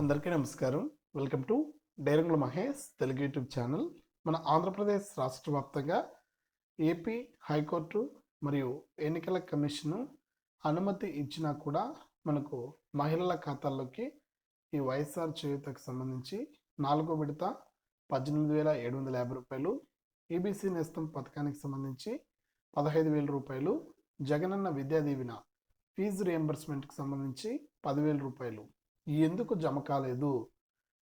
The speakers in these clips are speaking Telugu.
అందరికీ నమస్కారం. వెల్కమ్ టు డైరంగుల మహేష్ తెలుగు యూట్యూబ్ ఛానల్. మన ఆంధ్రప్రదేశ్ రాష్ట్ర వ్యాప్తంగా ఏపీ హైకోర్టు మరియు ఎన్నికల కమిషను అనుమతి ఇచ్చినా కూడా మనకు మహిళల ఖాతాల్లోకి ఈ వైఎస్ఆర్ చేయూతకు సంబంధించి నాలుగో విడత పద్దెనిమిది వేల ఏడు వందల యాభై రూపాయలు ఈబీసీ నేస్తం పథకానికి సంబంధించి పదహైదు వేల రూపాయలు జగనన్న విద్యా దీవెన ఫీజు రియంబర్స్మెంట్కి సంబంధించి పదివేల రూపాయలు. ఎందుకు జమ కాలేదు?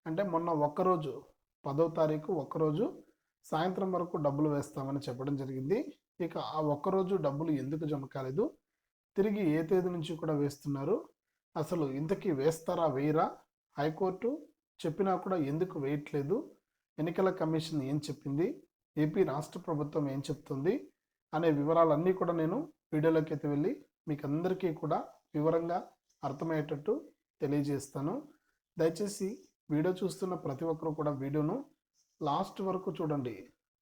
అంటే మొన్న ఒక్కరోజు పదో తారీఖు ఒక్కరోజు సాయంత్రం వరకు డబ్బులు వేస్తామని చెప్పడం జరిగింది. ఇక ఆ ఒక్కరోజు డబ్బులు ఎందుకు జమ కాలేదు? తిరిగి ఏ తేదీ నుంచి కూడా వేస్తున్నారు? అసలు ఇంతకీ వేస్తారా వేయరా? హైకోర్టు చెప్పినా కూడా ఎందుకు వేయట్లేదు? ఎన్నికల కమిషన్ ఏం చెప్పింది? ఏపీ రాష్ట్ర ప్రభుత్వం ఏం చెప్తుంది? అనే వివరాలన్నీ కూడా నేను వీడియోలోకి అయితే వెళ్ళి మీకు అందరికీ కూడా వివరంగా అర్థమయ్యేటట్టు తెలియజేస్తాను. దయచేసి వీడియో చూస్తున్న ప్రతి ఒక్కరు కూడా వీడియోను లాస్ట్ వరకు చూడండి.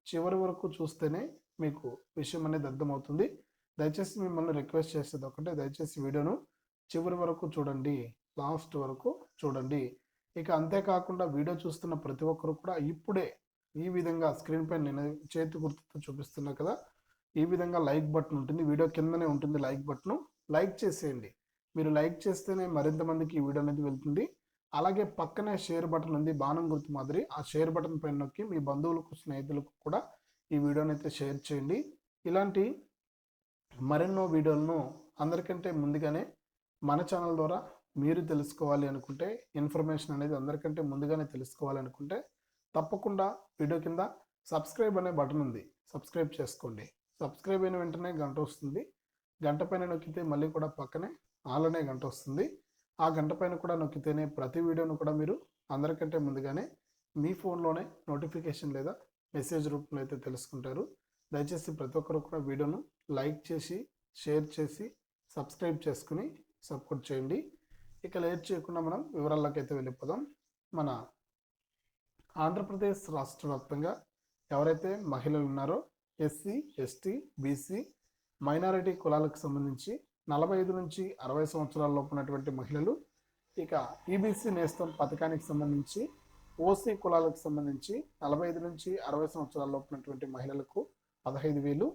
చివరి వరకు చూస్తేనే మీకు విషయం అనేది అర్థమవుతుంది. దయచేసి మిమ్మల్ని రిక్వెస్ట్ చేసేది ఒకటే దయచేసి వీడియోను చివరి వరకు చూడండి. లాస్ట్ వరకు చూడండి. ఇక అంతేకాకుండా వీడియో చూస్తున్న ప్రతి ఒక్కరు కూడా ఇప్పుడే ఈ విధంగా స్క్రీన్ పైన నేను చేతి గుర్తుతో చూపిస్తున్నా కదా ఈ విధంగా లైక్ బటన్ ఉంటుంది. వీడియో కిందనే ఉంటుంది లైక్ బటన్. లైక్ చేసేయండి. మీరు లైక్ చేస్తేనే మరింత మందికి ఈ వీడియో అనేది వెళ్తుంది. అలాగే పక్కనే షేర్ బటన్ ఉంది బాణం గుర్తు మాదిరి. ఆ షేర్ బటన్ పైన నొక్కి మీ బంధువులకు స్నేహితులకు కూడా ఈ వీడియోని అయితే షేర్ చేయండి. ఇలాంటి మరెన్నో వీడియోలను అందరికంటే ముందుగానే మన ఛానల్ ద్వారా మీరు తెలుసుకోవాలి అనుకుంటే ఇన్ఫర్మేషన్ అనేది అందరికంటే ముందుగానే తెలుసుకోవాలి అనుకుంటే తప్పకుండా వీడియో కింద సబ్స్క్రైబ్ అనే బటన్ ఉంది. సబ్స్క్రైబ్ చేసుకోండి. సబ్స్క్రైబ్ అయిన వెంటనే గంట వస్తుంది. గంట పైన నొక్కితే మళ్ళీ కూడా పక్కనే ఆలనే గంట వస్తుంది. ఆ గంట పైన కూడా నొక్కితేనే ప్రతి వీడియోను కూడా మీరు అందరికంటే ముందుగానే మీ ఫోన్లోనే నోటిఫికేషన్ లేదా మెసేజ్ రూపంలో అయితే తెలుసుకుంటారు. దయచేసి ప్రతి ఒక్కరు కూడా వీడియోను లైక్ చేసి షేర్ చేసి సబ్స్క్రైబ్ చేసుకుని సపోర్ట్ చేయండి. ఇక లేట్ చేయకుండా మనం వివరాల్లోకి అయితే వెళ్ళిపోదాం. మన ఆంధ్రప్రదేశ్ రాష్ట్ర వ్యాప్తంగా ఎవరైతే మహిళలు ఉన్నారో ఎస్సీ ఎస్టీ బీసీ మైనారిటీ కులాలకు సంబంధించి నలభై ఐదు నుంచి అరవై సంవత్సరాల ఉన్నటువంటి మహిళలు ఇక ఈబీసీ నేస్తం పథకానికి సంబంధించి ఓసీ కులాలకు సంబంధించి నలభై ఐదు నుంచి అరవై సంవత్సరాల ఉన్నటువంటి మహిళలకు పదహైదు వేలు.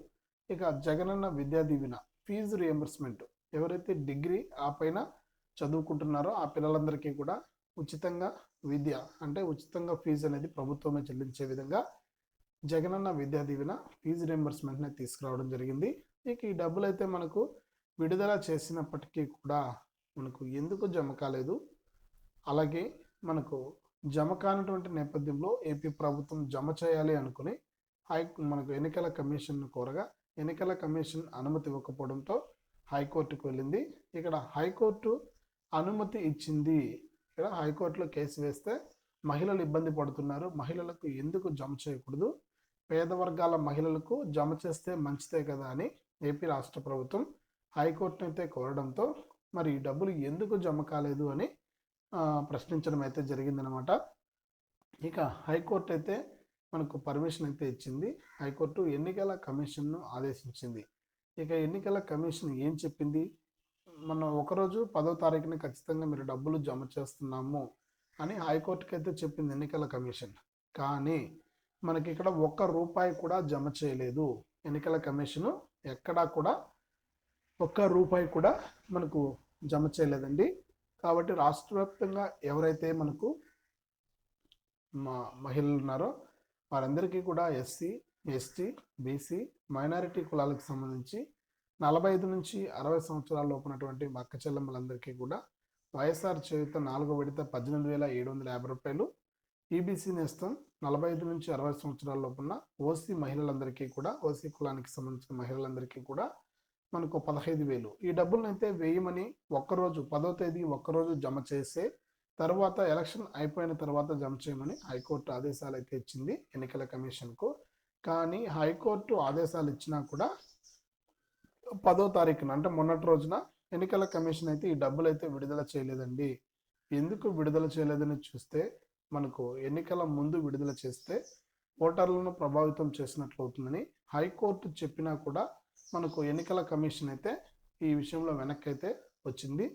ఇక జగనన్న విద్యా దీవెన ఫీజు రియంబర్స్మెంట్ ఎవరైతే డిగ్రీ ఆ పైన చదువుకుంటున్నారో ఆ పిల్లలందరికీ కూడా ఉచితంగా విద్య అంటే ఉచితంగా ఫీజు అనేది ప్రభుత్వమే చెల్లించే విధంగా జగనన్న విద్యా దీవెన ఫీజు రియంబర్స్మెంట్ని తీసుకురావడం జరిగింది. ఇక ఈ డబ్బులు అయితే మనకు విడుదల చేసినప్పటికీ కూడా మనకు ఎందుకు జమ కాలేదు? అలాగే మనకు జమ కానటువంటి నేపథ్యంలో ఏపీ ప్రభుత్వం జమ చేయాలి అనుకుని హై మనకు ఎన్నికల కమిషన్ కోరగా ఎన్నికల కమిషన్ అనుమతి ఇవ్వకపోవడంతో హైకోర్టుకు వెళ్ళింది. ఇక్కడ హైకోర్టు అనుమతి ఇచ్చింది. ఇక్కడ హైకోర్టులో కేసు వేస్తే మహిళలు ఇబ్బంది పడుతున్నారు. మహిళలకు ఎందుకు జమ చేయకూడదు? పేద వర్గాల మహిళలకు జమ చేస్తే మంచిదే కదా అని ఏపీ రాష్ట్ర ప్రభుత్వం హైకోర్టును అయితే కోరడంతో మరి డబ్బులు ఎందుకు జమ కాలేదు అని ప్రశ్నించడం అయితే జరిగిందనమాట. ఇక హైకోర్టు అయితే మనకు పర్మిషన్ అయితే ఇచ్చింది. హైకోర్టు ఎన్నికల కమిషన్ను ఆదేశించింది. ఇక ఎన్నికల కమిషన్ ఏం చెప్పింది? మన ఒకరోజు పదో తారీఖున ఖచ్చితంగా మీరు డబ్బులు జమ చేస్తున్నాము అని హైకోర్టుకి అయితే చెప్పింది ఎన్నికల కమిషన్. కానీ మనకి ఇక్కడ ఒక్క రూపాయి కూడా జమ చేయలేదు. ఎన్నికల కమిషను ఎక్కడా కూడా ఒక్క రూపాయి కూడా మనకు జమ చేయలేదండి. కాబట్టి రాష్ట్ర వ్యాప్తంగా ఎవరైతే మనకు మా మహిళలు ఉన్నారో వారందరికీ కూడా ఎస్సీ ఎస్టీ బీసీ మైనారిటీ కులాలకు సంబంధించి నలభై ఐదు నుంచి అరవై సంవత్సరాల లోపునటువంటి మా అక్క చెల్లెమ్మలందరికీ కూడా వైఎస్ఆర్ చేయుత నాలుగో విడత పద్దెనిమిది వేల ఏడు వందల యాభై రూపాయలు ఈబీసీ నేస్తం నలభై ఐదు నుంచి అరవై సంవత్సరాల లోపున్న ఓసీ మహిళలందరికీ కూడా ఓసీ కులానికి సంబంధించిన మహిళలందరికీ కూడా మనకు పదహైదు వేలు. ఈ డబ్బులనైతే వేయమని ఒక్కరోజు పదో తేదీ ఒక్కరోజు జమ చేసే తర్వాత ఎలక్షన్ అయిపోయిన తర్వాత జమ చేయమని హైకోర్టు ఆదేశాలు అయితే ఇచ్చింది ఎన్నికల కమిషన్కు. కానీ హైకోర్టు ఆదేశాలు ఇచ్చినా కూడా పదో తారీఖున అంటే మొన్నటి రోజున ఎన్నికల కమిషన్ అయితే ఈ డబ్బులు అయితే విడుదల చేయలేదండి. ఎందుకు విడుదల చేయలేదని చూస్తే మనకు ఎన్నికల ముందు విడుదల చేస్తే ఓటర్లను ప్రభావితం చేసినట్లు అవుతుందని హైకోర్టు చెప్పినా కూడా మనకు ఎన్నికల కమిషన్ అయితే ఈ విషయంలో వెనక్కి అయితే వచ్చింది.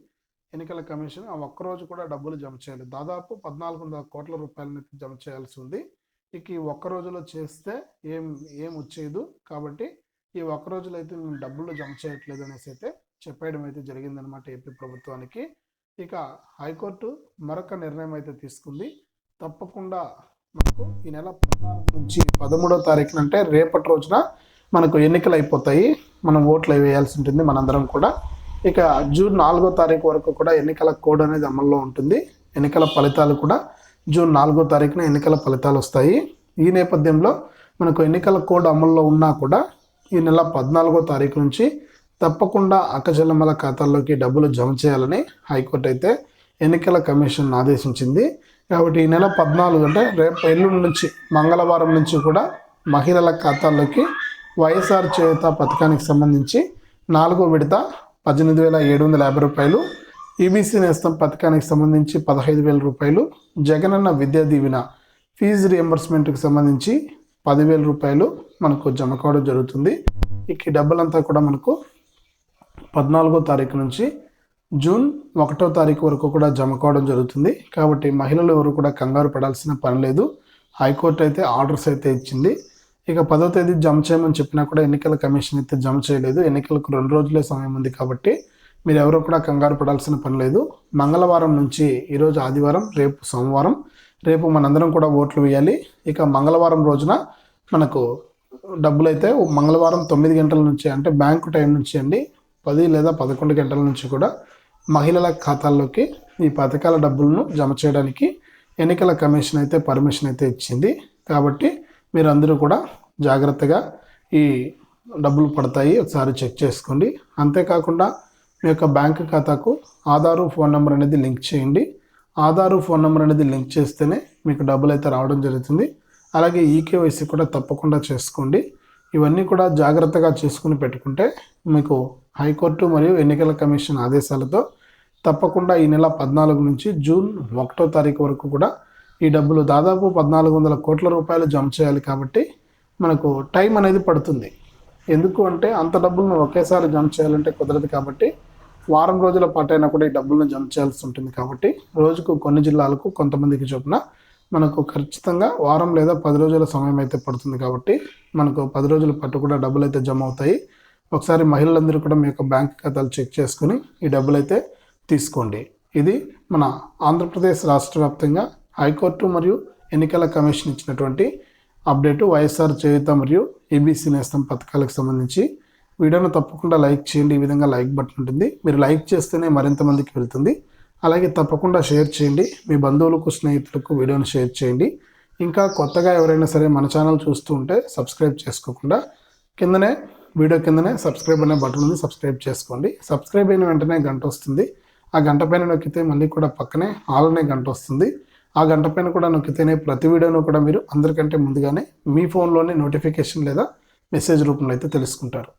ఎన్నికల కమిషన్ ఆ ఒక్కరోజు కూడా డబ్బులు జమ చేయాలి దాదాపు పద్నాలుగు వందల కోట్ల రూపాయలని జమ చేయాల్సి ఉంది. ఇక ఈ ఒక్క రోజులో చేస్తే ఏం ఏం వచ్చేదు కాబట్టి ఈ ఒక్క రోజులో అయితే మేము డబ్బులు జమ చేయట్లేదు అనేసి అయితే చెప్పేయడం అయితే జరిగిందనమాట ఏపీ ప్రభుత్వానికి. ఇక హైకోర్టు మరొక నిర్ణయం అయితే తీసుకుంది. తప్పకుండా మనకు ఈ నెల పద్నాలుగు నుంచి పదమూడో తారీఖున అంటే రేపటి రోజున మనకు ఎన్నికలు అయిపోతాయి మనం ఓట్లు వేయాల్సి ఉంటుంది మనందరం కూడా. ఇక జూన్ నాలుగో తారీఖు వరకు కూడా ఎన్నికల కోడ్ అనేది అమల్లో ఉంటుంది. ఎన్నికల ఫలితాలు కూడా జూన్ నాలుగో తారీఖున ఎన్నికల ఫలితాలు వస్తాయి. ఈ నేపథ్యంలో మనకు ఎన్నికల కోడ్ అమల్లో ఉన్నా కూడా ఈ నెల పద్నాలుగో తారీఖు నుంచి తప్పకుండా అక్కజల్లమ్మల ఖాతాల్లోకి డబ్బులు జమ చేయాలని హైకోర్టు అయితే ఎన్నికల కమిషన్ ఆదేశించింది. కాబట్టి ఈ నెల పద్నాలుగు అంటే రేపు ఎల్లుండి నుంచి మంగళవారం నుంచి కూడా మహిళల ఖాతాల్లోకి వైఎస్ఆర్ చేత పథకానికి సంబంధించి నాలుగో విడత పద్దెనిమిది వేల ఏడు వందల యాభై రూపాయలు ఈబీసీ నేస్తం పథకానికి సంబంధించి పదహైదు వేల రూపాయలు జగనన్న విద్యా దీవెన ఫీజు రియంబర్స్మెంట్కి సంబంధించి పదివేల రూపాయలు మనకు జమ కావడం జరుగుతుంది. ఇక డబ్బులంతా కూడా మనకు పద్నాలుగో తారీఖు నుంచి జూన్ ఒకటో తారీఖు వరకు కూడా జమ కావడం జరుగుతుంది. కాబట్టి మహిళలు ఎవరు కూడా కంగారు పడాల్సిన పని లేదు. హైకోర్టు అయితే ఆర్డర్స్ అయితే ఇచ్చింది. ఇక పదో తేదీ జమ చేయమని చెప్పినా కూడా ఎన్నికల కమిషన్ అయితే జమ చేయలేదు. ఎన్నికలకు రెండు రోజులే సమయం ఉంది కాబట్టి మీరు ఎవరో కూడా కంగారు పడాల్సిన పని లేదు. మంగళవారం నుంచి ఈరోజు ఆదివారం రేపు సోమవారం రేపు మనందరం కూడా ఓట్లు వేయాలి. ఇక మంగళవారం రోజున మనకు డబ్బులు అయితే మంగళవారం తొమ్మిది గంటల నుంచి అంటే బ్యాంకు టైం నుంచి అండి పది లేదా పదకొండు గంటల నుంచి కూడా మహిళల ఖాతాల్లోకి ఈ పథకాల డబ్బులను జమ చేయడానికి ఎన్నికల కమిషన్ అయితే పర్మిషన్ అయితే ఇచ్చింది. కాబట్టి మీరందరూ కూడా జాగ్రత్తగా ఈ డబ్బులు పడతాయి. ఒకసారి చెక్ చేసుకోండి. అంతేకాకుండా మీ యొక్క బ్యాంక్ ఖాతాకు ఆధారు ఫోన్ నెంబర్ అనేది లింక్ చేయండి. ఆధారు ఫోన్ నెంబర్ అనేది లింక్ చేస్తేనే మీకు డబ్బులు అయితే రావడం జరుగుతుంది. అలాగే ఈకేవైసీ కూడా తప్పకుండా చేసుకోండి. ఇవన్నీ కూడా జాగ్రత్తగా చేసుకుని పెట్టుకుంటే మీకు హైకోర్టు మరియు ఎన్నికల కమిషన్ ఆదేశాలతో తప్పకుండా ఈ నెల పద్నాలుగు నుంచి జూన్ ఒకటో తారీఖు వరకు కూడా ఈ డబ్బులు దాదాపు పద్నాలుగు వందల కోట్ల రూపాయలు జమ చేయాలి కాబట్టి మనకు టైం అనేది పడుతుంది. ఎందుకు అంటే అంత డబ్బులను ఒకేసారి జమ చేయాలంటే కుదరదు కాబట్టి వారం రోజుల పాటైనా కూడా ఈ డబ్బులను జమ చేయాల్సి ఉంటుంది కాబట్టి రోజుకు కొన్ని జిల్లాలకు కొంతమందికి చొప్పున మనకు ఖచ్చితంగా వారం లేదా పది రోజుల సమయం అయితే పడుతుంది కాబట్టి మనకు పది రోజుల పాటు కూడా డబ్బులు అయితే జమ అవుతాయి. ఒకసారి మహిళలందరూ కూడా మీ యొక్క బ్యాంక్ ఖాతాలు చెక్ చేసుకుని ఈ డబ్బులు అయితే తీసుకోండి. ఇది మన ఆంధ్రప్రదేశ్ రాష్ట్ర వ్యాప్తంగా హైకోర్టు మరియు ఎన్నికల కమిషన్ ఇచ్చినటువంటి అప్డేటు వైఎస్ఆర్ చేయుత మరియు ఏబీసీ నేస్తం పథకాలకు సంబంధించి వీడియోను తప్పకుండా లైక్ చేయండి. ఈ విధంగా లైక్ బటన్ ఉంటుంది. మీరు లైక్ చేస్తేనే మరింత మందికి వెళ్తుంది. అలాగే తప్పకుండా షేర్ చేయండి. మీ బంధువులకు స్నేహితులకు వీడియోను షేర్ చేయండి. ఇంకా కొత్తగా ఎవరైనా సరే మన ఛానల్ చూస్తూ ఉంటే సబ్స్క్రైబ్ చేసుకోకుండా కిందనే వీడియో కిందనే సబ్స్క్రైబ్ అనే బటన్ ఉంది. సబ్స్క్రైబ్ చేసుకోండి. సబ్స్క్రైబ్ అయిన వెంటనే గంట వస్తుంది. ఆ గంట పైన నొక్కితే మళ్ళీ కూడా పక్కనే ఆల్ అనే గంట వస్తుంది. ఆ గంట పైన కూడా నొక్కితేనే ప్రతి వీడియోను కూడా మీరు అందరికంటే ముందుగానే మీ ఫోన్లోనే నోటిఫికేషన్ లేదా మెసేజ్ రూపంలో అయితే తెలుసుకుంటారు.